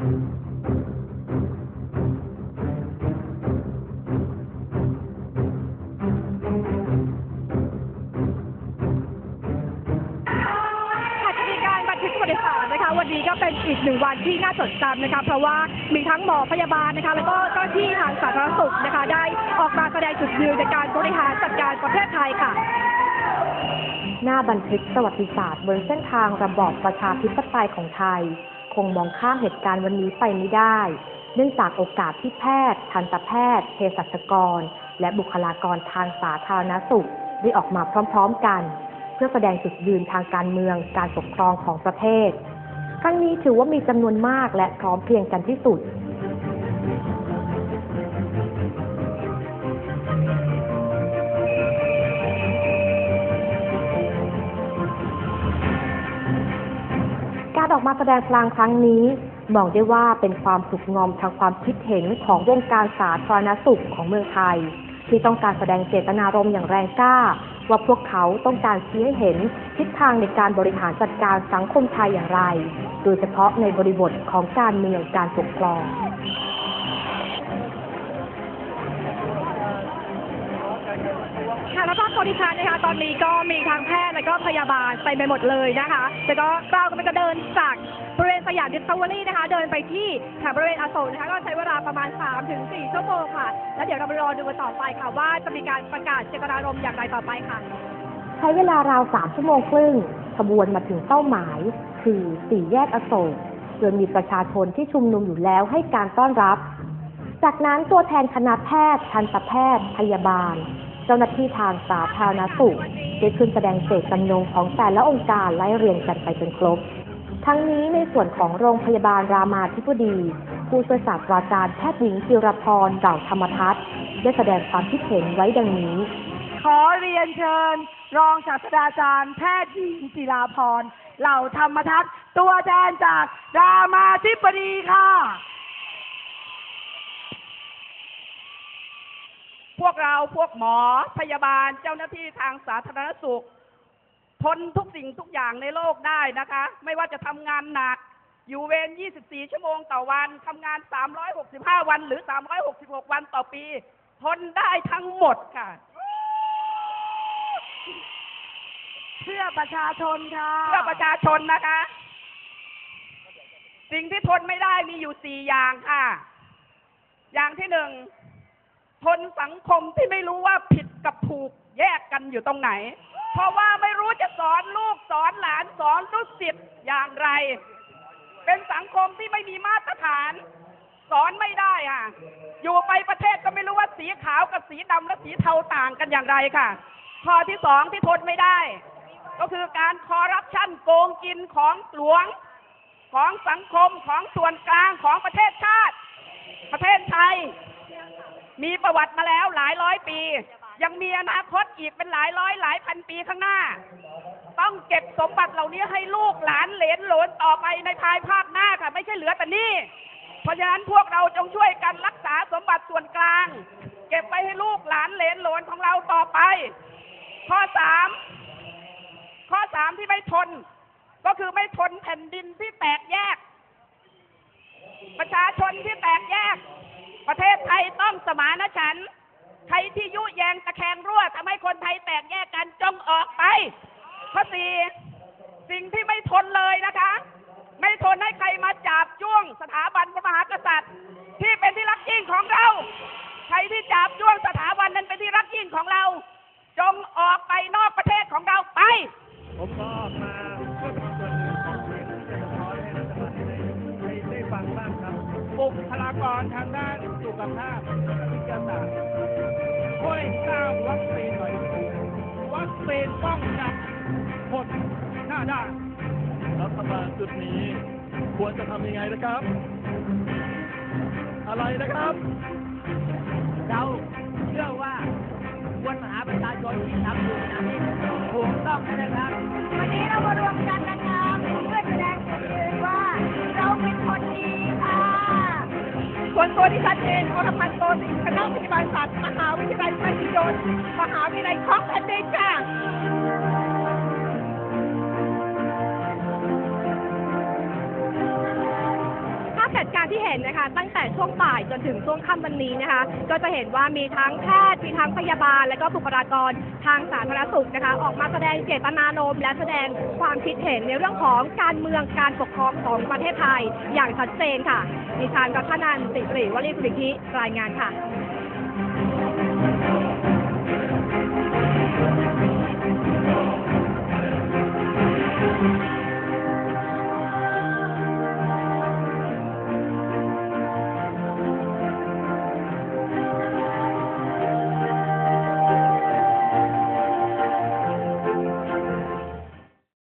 วัติศาสตร์นะคะวันนี้ก็เป็นอีกหนึ่งวันที่น่าจดจำนะคะเพราะว่ามีทั้งหมอพยาบาลนะคะแล้วก็เจ้าหน้าที่ทางสาธารณสุขนะคะได้ออกมาแสดงจุดยืนในการบริหารจัดการประเทศไทยค่ะ หน้าบันทึกประวัติศาสตร์บนเส้นทางระบอบประชาธิปไตยของไทย คงมองข้ามเหตุการณ์วันนี้ไปไม่ได้ เนื่องจากโอกาสที่แพทย์ ทันตแพทย์เภสัชกร และบุคลากรทางสาธารณสุข ได้ออกมาพร้อม ๆ กัน เพื่อแสดงจุดยืนทางการเมืองการปกครองของประเทศครั้งนี้ถือว่ามีจำนวนมากและพร้อมเพรียงกันที่สุด ออกมาแสดงพลังครั้งนี้ มองได้ว่าเป็นความสุกงอมทางความคิดเห็นของวงการสาธารณสุขของเมืองไทย ที่ต้องการแสดงเจตนารมณ์อย่างแรงกล้า ว่าพวกเขาต้องการชี้ให้เห็นทิศทางในการบริหารจัดการสังคมไทยอย่างไร โดยเฉพาะในบริบทของการเมืองการปกครอง ค่ะแล้วก็บริการนะคะ ตอนนี้ก็มีทางแพทย์และก็พยาบาลไปไปหมดเลยนะคะแล้วก็เรากำลังจะเดินจากบริเวณสยามดิสคัฟเวอรี่นะคะ เดินไปที่แถวบริเวณอโศกนะคะ ก็ใช้เวลาประมาณ 3-4 ชั่วโมงค่ะ แล้วเดี๋ยวเราไปรอดูกันต่อไปค่ะ ว่าจะมีการประกาศเจตนารมณ์อย่างไรต่อไปค่ะ ใช้เวลาราวสามชั่วโมงครึ่งขบวนมาถึงเป้าหมาย คือสี่แยกอโศกโดยมีประชาชนที่ชุมนุมอยู่แล้วให้การต้อนรับ จากนั้นตัวแทนคณะแพทย์ทันตแพทย์ พยาบาล จ้าหน้าที่ทางสาธารณสุขได้ขึ้นแสดงเจตจำนงของแต่ละองค์การไล่เรียงกันไปจนครบ ทั้งนี้ในส่วนของโรงพยาบาลรามาธิบดี ผู้ช่วยศาสตราจารย์แพทย์หญิงจิรพรเก่าธรรมทัศน์ได้แสดงความคิดเห็นไว้ดังนี้ ขอเรียนเชิญ รองศาสตราจารย์แพทย์หญิงจิราพรเหล่าธรรมทัศน์ตัวแทนจากรามาธิบดีค่ะ พวก เราพวกหมอพยาบาลเจ้าหน้าที่ทางสาธารณสุข ทนทุกสิ่งทุกอย่างในโลกได้นะคะ ไม่ว่าจะทำงานหนัก อยู่เวร 24 ชั่วโมงต่อวันทำงาน 365 วันหรือ 366 วันต่อปี ทนได้ทั้งหมดค่ะ เพื่อประชาชนค่ะเพื่อประชาชนนะคะ สิ่งที่ทนไม่ได้มีอยู่สี่อย่างค่ะ อย่างที่หนึ่ง ทนสังคมที่ไม่รู้ว่าผิดกับถูกแยกกันอยู่ตรงไหน เพราะว่าไม่รู้จะสอนลูกสอนหลานสอนลูกศิษย์อย่างไร เป็นสังคมที่ไม่มีมาตรฐาน สอนไม่ได้อะ อยู่ไปประเทศก็ไม่รู้ว่าสีขาวกับสีดำและสีเทาต่างกันอย่างไรค่ะ ข้อที่สองที่ทนไม่ได้ ก็คือการคอรัปชันโกงกินของหลวงของสังคมของส่วนกลางของประเทศชาติ ประเทศไทย มีประวัติมาแล้วหลายร้อยปี ยังมีอนาคตอีกเป็นหลายร้อยหลายพันปีข้างหน้า ต้องเก็บสมบัติเหล่านี้ให้ลูกหลานเหลนหลนต่อไปในภายภาคหน้าค่ะ ไม่ใช่เหลือแต่นี่ เพราะฉะนั้นพวกเราจงช่วยกันรักษาสมบัติส่วนกลาง เก็บไว้ให้ลูกหลานเหลนหลนของเราต่อไป ข้อสามข้อสามที่ไม่ทน ก็คือไม่ทนแผ่นดินที่แตกแยก ประชาชนที่แตกแยก ประเทศไทยต้องสมานฉันท์ใครที่ยุแยงตะแคงรั่วทำให้คนไทยแตกแยกกันจงออกไป ข้อสี่สิ่งที่ไม่ทนเลยนะคะ ไม่ทนให้ใครมาจับจ้วงสถาบันพระมหากษัตริย์ ที่เป็นที่รักยิ่งของเรา ใครที่จับจ้วงสถาบันนั้นเป็นที่รักยิ่งของเรา จงออกไปนอก บุคลากรทางด้านสุขภาพวิทยาศาสตร์ช่วยสร้างวัคซีนหน่อยวัคซีนป้องกันคนหน้าด้านรัฐบาลชุดนี้ ควรจะทำยังไงนะครับ อะไรนะครับ เราเชื่อว่าควรหาประชาชนที่ทำอยู่ขณะนี้ถูกต้องนะครับ วนตัวที่ชัดเจนอรพันธ์โตสิงห์คณะพยาบาลศาสตร์มหาวิทยาลัยมหิดลมหาวิทยาลัยของแผ่นดินค่ะ ที่เห็นนะคะ ตั้งแต่ช่วงบ่ายจนถึงช่วงค่ำวันนี้นะคะ ก็จะเห็นว่ามีทั้งแพทย์มีทั้งพยาบาล และก็บุคลากรทางสาธารณสุขนะคะ ออกมาแสดงเจตนารมณ์และแสดงความคิดเห็นในเรื่องของการเมืองการปกครองของประเทศไทยอย่างชัดเจนค่ะดิฉันกัฒนันสิริวลีสุริธิรายงานค่ะ